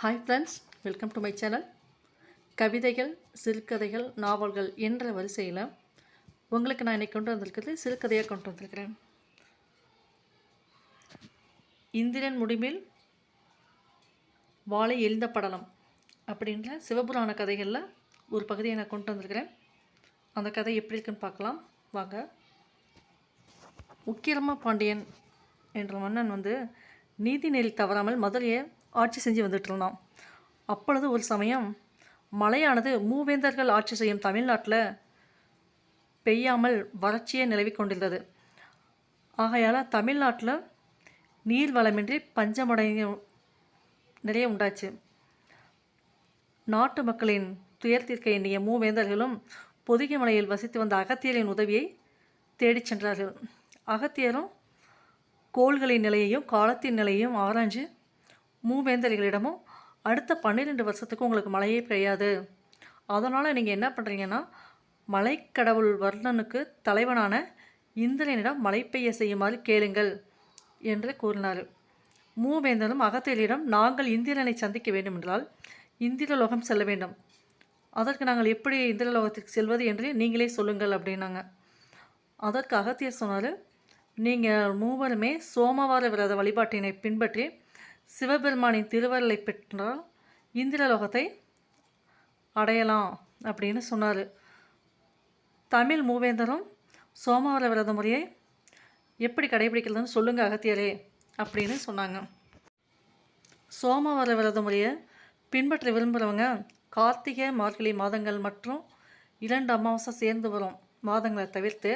Hi friends welcome to my channel கவிதைகள் சிறுகதைகள் நாவல்கள் என்ற வரிசையில் உங்களுக்கு நான் இன்னைக்கு கொண்டு வந்திருக்கிறது சிறுகதையாக கொண்டு வந்திருக்கிறேன். இந்திரன் முடிவில் வாழை எழுந்த படலம் அப்படின்ற சிவபுராண கதைகளில் ஒரு பகுதியை நான் கொண்டு வந்திருக்கிறேன். அந்த கதை எப்படி இருக்குன்னு பார்க்கலாம். வாங்க. உக்கிரம பாண்டியன் என்ற மன்னன் வந்து நீதி நெறி தவறாமல் மதுரையை ஆட்சி செஞ்சு வந்துட்டு இருந்தான். அப்பொழுது ஒரு சமயம் மழையானது மூவேந்தர்கள் ஆட்சி செய்யும் தமிழ்நாட்டில் பெய்யாமல் வறட்சியே நிலவி கொண்டிருந்தது. ஆகையால் தமிழ்நாட்டில் நீர் வளமின்றி பஞ்சமடைய நிறைய உண்டாச்சு. நாட்டு மக்களின் துயர் தீர்க்க எண்ணிய மூவேந்தர்களும் பொதிகை மலையில் வசித்து வந்த அகத்தியரின் உதவியை தேடிச் சென்றார்கள். அகத்தியரும் கோள்களின் நிலையையும் காலத்தின் நிலையையும் ஆராய்ஞ்சு மூவேந்தர்களிடமும் அடுத்த பன்னிரெண்டு வருஷத்துக்கு உங்களுக்கு மழையே பெய்யாது. அதனால் நீங்கள் என்ன பண்ணுறீங்கன்னா மலைக்கடவுள் வர்ணனுக்கு தலைவனான இந்திரனிடம் மழை பெய்ய செய்யுமாறு கேளுங்கள் என்று கூறினார். மூவேந்தனும் அகத்தியரிடம் நாங்கள் இந்திரனை சந்திக்க வேண்டுமென்றால் இந்திரலோகம் செல்ல வேண்டும். அதற்கு நாங்கள் எப்படி இந்திரலோகத்திற்கு செல்வது என்று நீங்களே சொல்லுங்கள் அப்படின்னாங்க. அதற்கு அகத்தியர் சொன்னார் நீங்கள் மூவருமே சோமவார விரத வழிபாட்டினை பின்பற்றி சிவபெருமானின் திருவருளை பெற்றால் இந்திரலோகத்தை அடையலாம் அப்படின்னு சொன்னார். தமிழ் மூவேந்தரும் சோமவர விரத முறையை எப்படி கடைபிடிக்கிறதுன்னு சொல்லுங்கள் அகத்தியரே அப்படின்னு சொன்னாங்க. சோமவர விரத முறையை பின்பற்ற விரும்புகிறவங்க கார்த்திகை மார்கழி மாதங்கள் மற்றும் இரண்டு அமாவாசை சேர்ந்து வரும் மாதங்களை தவிர்த்து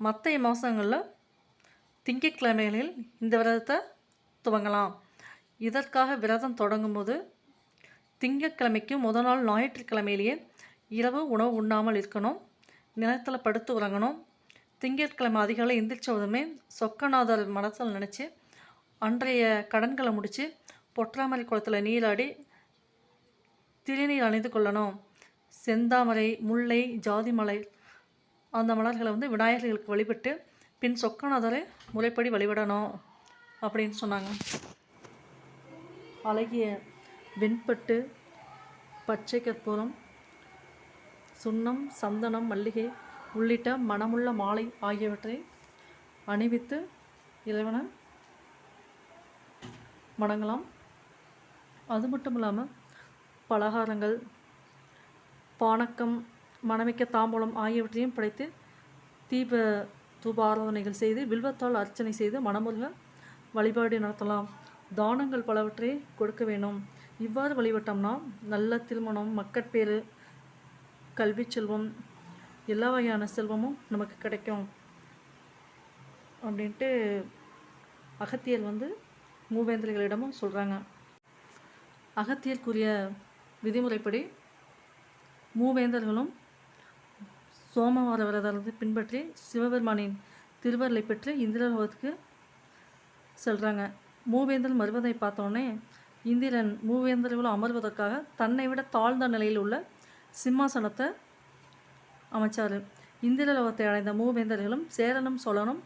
மற்ற மாதங்களில் திங்கட்கிழமைகளில் இந்த விரதத்தை துவங்கலாம். இதற்காக விரதம் தொடங்கும்போது திங்கட்கிழமைக்கு முதல் நாள் ஞாயிற்றுக்கிழமையிலேயே இரவு உணவு உண்ணாமல் இருக்கணும். நிலத்தில் படுத்து உறங்கணும். திங்கட்கிழமை அதிகாலை எந்திரிச்சதுமே சொக்கநாதர் மனசில் நினச்சி அன்றைய கடன்களை முடித்து பொற்றாமரை குளத்தில் நீராடி திருநீர் அணிந்து கொள்ளணும். செந்தாமரை முல்லை ஜாதி மலை அந்த மலர்களை வந்து விநாயகர்களுக்கு வழிபட்டு பின் சொக்கநாதரை முறைப்படி வழிபடணும் அப்படின்னு சொன்னாங்க. அழகிய வெண்பட்டு பச்சை கற்பூரம் சுண்ணம் சந்தனம் மல்லிகை உள்ளிட்ட மணமுள்ள மாலை ஆகியவற்றை அணிவித்து இறைவனை வணங்கலாம். அது மட்டும் இல்லாமல் பலகாரங்கள் பானக்கம் மணமிக்க தாம்பூலம் ஆகியவற்றையும் படைத்து தீப தூப ஆராதனைகள் செய்து வில்வத்தால் அர்ச்சனை செய்து மனமுருக வழிபாடு நடத்தலாம். தானங்கள் பலவற்றை கொடுக்க வேணும் இவ்வாறு வழிபட்டோம்னா நல்ல திருமணம் மக்கட்பேறு கல்வி செல்வம் எல்லா வகையான செல்வமும் நமக்கு கிடைக்கும். அப்படின்ட்டு அகத்தியர் வந்து மூவேந்தர்களிடமும் சொல்கிறாங்க அகத்தியல்குரிய விதிமுறைப்படி மூவேந்தர்களும் சோமவார விரதத்தை பின்பற்றி சிவபெருமானின் திருவருளை பெற்று இந்திரலோகத்துக்கு செல்கிறாங்க மூவேந்தர் வருவதை பார்த்தோன்னே இந்திரன் மூவேந்தர்களும் அமர்வதற்காக தன்னை விட தாழ்ந்த நிலையில் உள்ள சிம்மாசனத்தை அமைச்சார். இந்திரலோகத்தை அடைந்த மூவேந்தர்களும் சேரனும் சோழனும்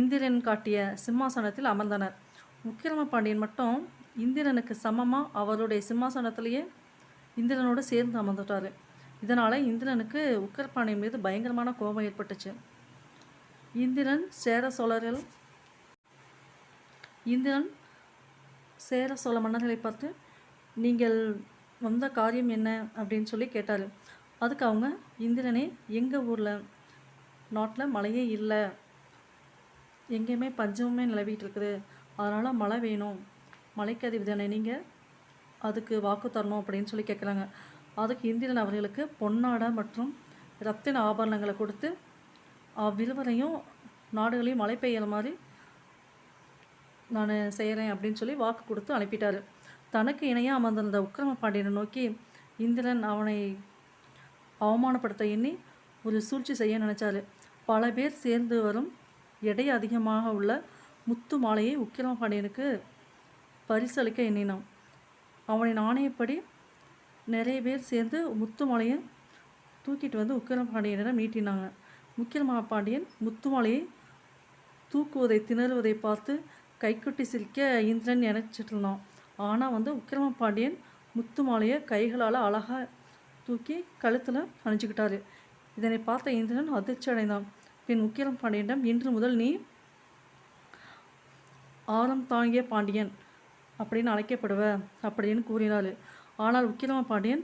இந்திரன் காட்டிய சிம்மாசனத்தில் அமர்ந்தனர். உக்கிரம பாண்டியன் மட்டும் இந்திரனுக்கு சமமாக அவருடைய சிம்மாசனத்திலேயே இந்திரனோடு சேர்ந்து அமர்ந்துட்டார். இதனால் இந்திரனுக்கு உக்கரப்பாண்டியன் மீது பயங்கரமான கோபம் ஏற்பட்டுச்சு. இந்திரன் சேர சோழர்கள் இந்திரன் சேர சோழ மன்னர்களை பார்த்து நீங்கள் வந்த காரியம் என்ன? அப்படின்னு சொல்லி கேட்டார். அதுக்கு அவங்க இந்திரனே எங்கள் ஊரில்? நாட்டில் மழையே இல்லை. எங்கேயுமே பஞ்சமுமே நிலவிட்டு இருக்குது அதனால் மழை வேணும். மழைக்கு அதிபதியான நீங்கள் அதுக்கு வாக்கு தரணும் அப்படின்னு சொல்லி கேட்குறாங்க அதுக்கு இந்திரன் அவர்களுக்கு பொன்னாடை மற்றும் ரத்தின ஆபரணங்களை கொடுத்து அவ்விருவரையும் நாடுகளையும் மழை பெய்கிற மாதிரி நான் செய்கிறேன் அப்படின்னு சொல்லி வாக்கு கொடுத்து அனுப்பிட்டார். தனக்கு இணையாக அமர்ந்திருந்த உக்கிரம பாண்டியனை நோக்கி இந்திரன் அவனை அவமானப்படுத்த எண்ணி ஒரு சூழ்ச்சி செய்ய நினச்சாரு. பல பேர் சேர்ந்து வரும் எடை அதிகமாக உள்ள முத்து மாலையை உக்கிரம பாண்டியனுக்கு பரிசளிக்க எண்ணினான். அவனின் ஆணையப்படி நிறைய பேர் சேர்ந்து முத்து மாலையை தூக்கிட்டு வந்து உக்கிரம பாண்டியனிடம் நீட்டினாங்க. உக்கிரம பாண்டியன் முத்து மாலையை தூக்குவதை திணறுவதை பார்த்து கைக்குட்டி சிரிக்க இந்திரன் நினைச்சிட்டு இருந்தான். ஆனால் வந்து உக்கிரம பாண்டியன் முத்து மாலையை கைகளால் அழகாக தூக்கி கழுத்தில் அணிஞ்சுக்கிட்டாரு. இதனை பார்த்த இந்திரன் அதிர்ச்சி அடைந்தான். பின் உக்கிரம் பாண்டியனிடம் இன்று முதல் நீ ஆரம் தாங்கிய பாண்டியன் அப்படின்னு அழைக்கப்படுவ அப்படின்னு கூறினார். ஆனால் உக்கிரம பாண்டியன்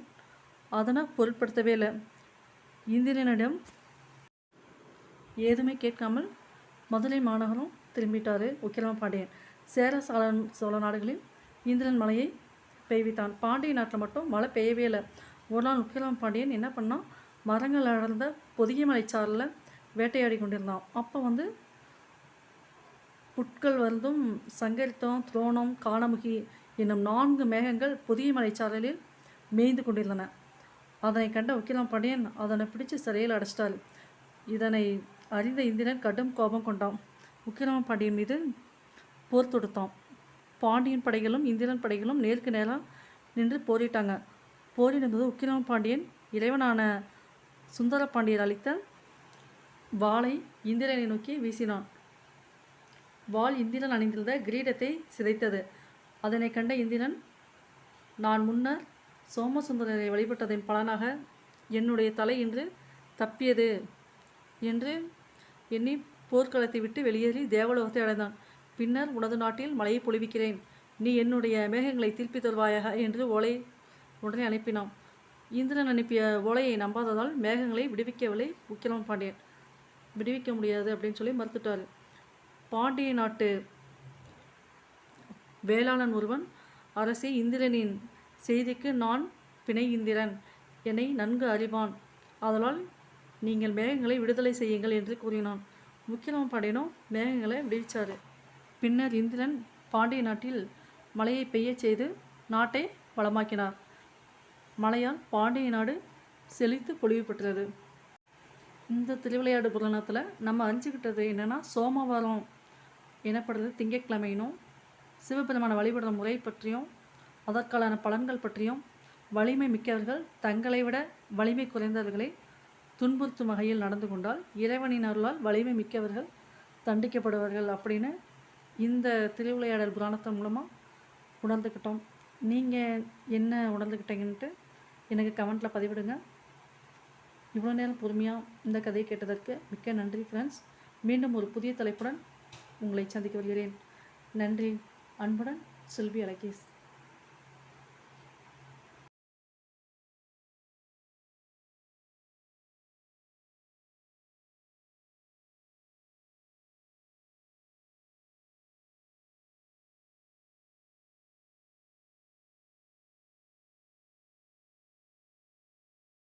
அதனை பொருட்படுத்தவே இல்லை. இந்திரனிடம் ஏதுமே கேட்காமல் மதுரை மாநகரம் திரும்பிட்டார். உக்கிரம பாண்டியன். சேர சோழ சோழ நாடுகளில் இந்திரன் மலையை பெய்வித்தான். பாண்டிய நாட்டில் மட்டும் மழை பெய்யவே இல்லை. ஒரு நாள் உக்கிரம பாண்டியன் என்ன பண்ணான்? மரங்கள் அடர்ந்த பொதிகை மலைச்சாரில் வேட்டையாடி கொண்டிருந்தான். அப்போ வந்து புட்கள் வந்தும் சங்கரித்தம் துரோணம் காணமுகி என்னும் நான்கு மேகங்கள் புதிய மலைச்சாரலில் மேய்ந்து கொண்டிருந்தன. அதனை கண்ட உக்கிரம் பாண்டியன் அதனை பிடிச்சு சிறையில் அடைச்சிட்டாள் இதனை அறிந்த இந்திரன் கடும் கோபம் கொண்டான். உக்கிரம பாண்டியன் மீது போர் தொடுத்தான். பாண்டியன் படைகளும் இந்திரன் படைகளும் நேருக்கு நேராக நின்று போரிட்டாங்க. போரிடும்போது உக்கிரம பாண்டியன் இறைவனான சுந்தர பாண்டியர் அளித்த வாளை இந்திரனை நோக்கி வீசினான். வாள் இந்திரன் அணிந்திருந்த கிரீடத்தை சிதைத்தது. அதனை கண்ட இந்திரன் நான் முன்னர் சோமசுந்தரரை வழிபட்டதன் பலனாக என்னுடைய தலை இன்று தப்பியது என்று எண்ணி போர்க்களத்தை விட்டு வெளியேறி தேவலோகத்தை அடைந்தான். பின்னர் உனது நாட்டில் மழையை பொழிவிக்கிறேன். நீ என்னுடைய மேகங்களை திருப்பி தருவாயாக? என்று ஓலை உடனே அனுப்பினான். இந்திரன் அனுப்பிய ஓலையை நம்பாததால் மேகங்களை விடுவிக்கவில்லை. உக்கிரம பாண்டியன். விடுவிக்க முடியாது அப்படின்னு சொல்லி மறுத்துட்டார். பாண்டிய நாட்டு வேளாளன் ஒருவன் அரசே இந்திரனின் செய்திக்கு நான் பிணை இந்திரன். என்னை நன்கு அறிவான். ஆதலால் நீங்கள் மேகங்களை விடுதலை செய்யுங்கள் என்று கூறினான். முக்கியமாக பாண்டியனோ மேகங்களை விடுவிச்சார் பின்னர் இந்திரன் பாண்டிய நாட்டில் மழையை பெய்யச் செய்து நாட்டை வளமாக்கினார். மழையால் பாண்டிய நாடு செழித்து பொழிவு பெற்றது. இந்த திருவிளையாடு புராணத்தில் நம்ம அறிஞ்சுக்கிட்டது என்னென்னா சோமவாரம் எனப்படுறது திங்கட்கிழமையினும் சிவபெருமான வழிபடுற முறை பற்றியும் அதற்கான பலன்கள் பற்றியும் வலிமை மிக்கவர்கள் தங்களை விட வலிமை குறைந்தவர்களை துன்புறுத்தும் வகையில் நடந்து கொண்டால் இறைவனின் அருளால் வலிமை மிக்கவர்கள் தண்டிக்கப்படுவார்கள் அப்படின்னு இந்த திருவிளையாடல் புராணத்தின் மூலமாக உணர்ந்துக்கிட்டோம் நீங்கள் என்ன உணர்ந்துக்கிட்டீங்கன்ட்டு எனக்கு கமெண்ட்டில் பதிவிடுங்க. இவ்வளோ நேரம் பொறுமையாக இந்த கதையை கேட்டதற்கு மிக்க நன்றி ஃப்ரெண்ட்ஸ் மீண்டும் ஒரு புதிய தலைப்புடன் உங்களை சந்திக்க வருகிறேன். நன்றி அன்புடன் செல்வி அலகேஷ்